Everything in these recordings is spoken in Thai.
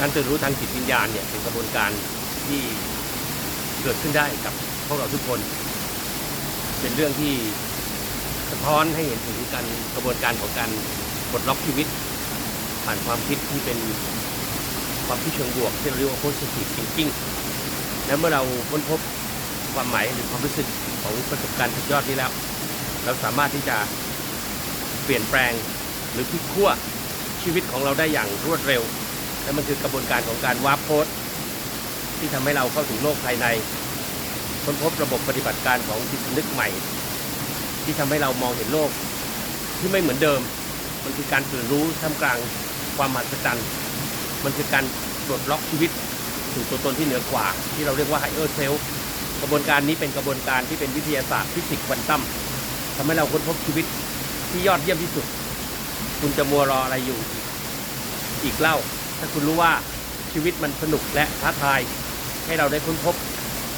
การตื่นรู้ทางจิตวิญญาณเนี่ยเป็นกระบวนการที่เกิดขึ้นได้กับพวกเราทุกคน เป็นเรื่องที่สะท้อนให้เห็นถึงการกระบวนการของการปลดล็อกชีวิต ผ่านความคิดที่เป็นความคิดเชิงบวกที่เราเรียกว่า positive thinking และเมื่อเราค้นพบความหมายหรือความรู้สึกของประสบการณ์สุดยอดนี้แล้ว เราสามารถที่จะเปลี่ยนแปลงหรือพลิกขั้วชีวิตของเราได้อย่างรวดเร็ว และมันคือกระบวนการของการวาร์ปโค้ดที่ทำให้เราเข้าถึงโลกภายใน ค้นพบระบบปฏิบัติการของจิตนึกใหม่ ที่ทำให้เรามองเห็นโลกที่ไม่เหมือนเดิม มันคือการตื่นรู้ท่ามกลางความมหัศจรรย์ มันคือการปลดล็อกชีวิตสู่ตัวตนที่เหนือกว่า ที่เราเรียกว่า higher self กระบวนการนี้เป็นกระบวนการที่เป็นวิทยาศาสตร์ฟิสิกส์ควอนตัมทำให้เราค้นพบชีวิตที่ยอดเยี่ยมที่สุด คุณจะมัวรออะไรอยู่ อีกเล่า ถ้าคุณรู้ว่าชีวิตมันสนุกและท้าทาย ให้เราได้ค้นพบ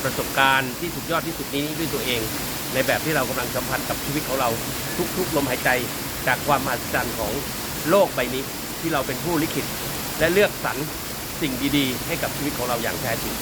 ประสบการณ์ที่สุดยอดที่สุดนี้ด้วยตัวเอง ในแบบที่เรากำลังสัมผัสกับชีวิตของเราทุกๆลมหายใจจากความมหัศจรรย์ของโลกใบนี้ที่เราเป็นผู้ลิขิต และเลือกสรรสิ่งดีๆ ให้กับชีวิตของเราอย่างแท้จริง